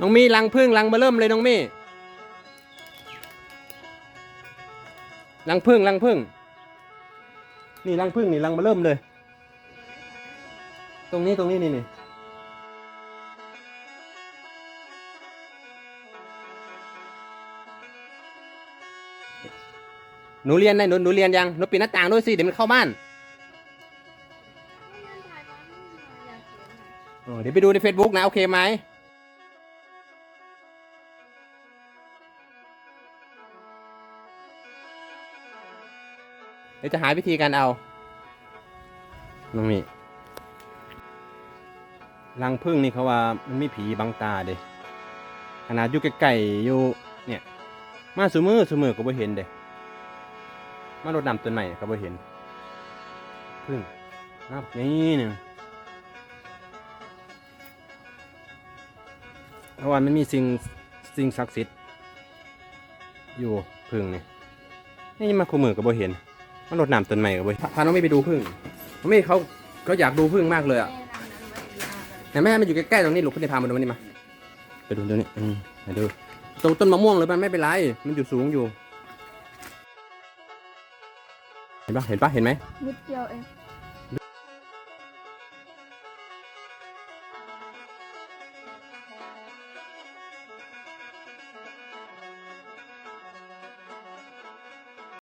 น้องมี่รังพึ่งรังเบอเริ่มเลยน้องมี่รังพึ่งรังพึ่ง นี่รังพึ่งนี่รังเบอเริ่มเลย ตรงนี้ตรงนี้นี่นี่หนูเรียนได้หนูหนูเรียนยังหนูปิดหน้าต่างด้วยสิเดี๋ยวมันเข้าบ้านเออเดี๋ยวไปดูใน Facebook นะ โอเคไหม เดี๋ยวจะหาวิธีการเอาน้องนี่รังพึ่งนี่เขาว่ามันมีผีบังตาเด้ขนาดอยู่ใกล้ๆอยู่เนี่ยมาสูมือสูมือก็บ่เห็นเด้มารดน้ำต้นใหม่ก็บ่เห็น พึ่งนับนี่เนี่ยเพราะว่ามันมีสิ่งสิ่งศักดิ์สิทธิ์อยู่พึ่งนี่นี่มาคู่มือก็บ่เห็น มารดน้ำต้นใหม่ก็บ่เห็นพาพาน้องไม่ไปดูพึ่งน้องไม่เขาเขาอยากดูพึ่งมากเลยอะเห็นไหมมันอยู่ใกล้ๆตรงนี้ลูกขึ้นในพามาดูมันนี่มาไปดูตรงนี้อืมไปดูตรงต้นมะม่วงเลยมันไม่เป็นไรมันอยู่สูงอยู่ เห็นปะเห็นปะเห็นไหมนิดเดียวเองเ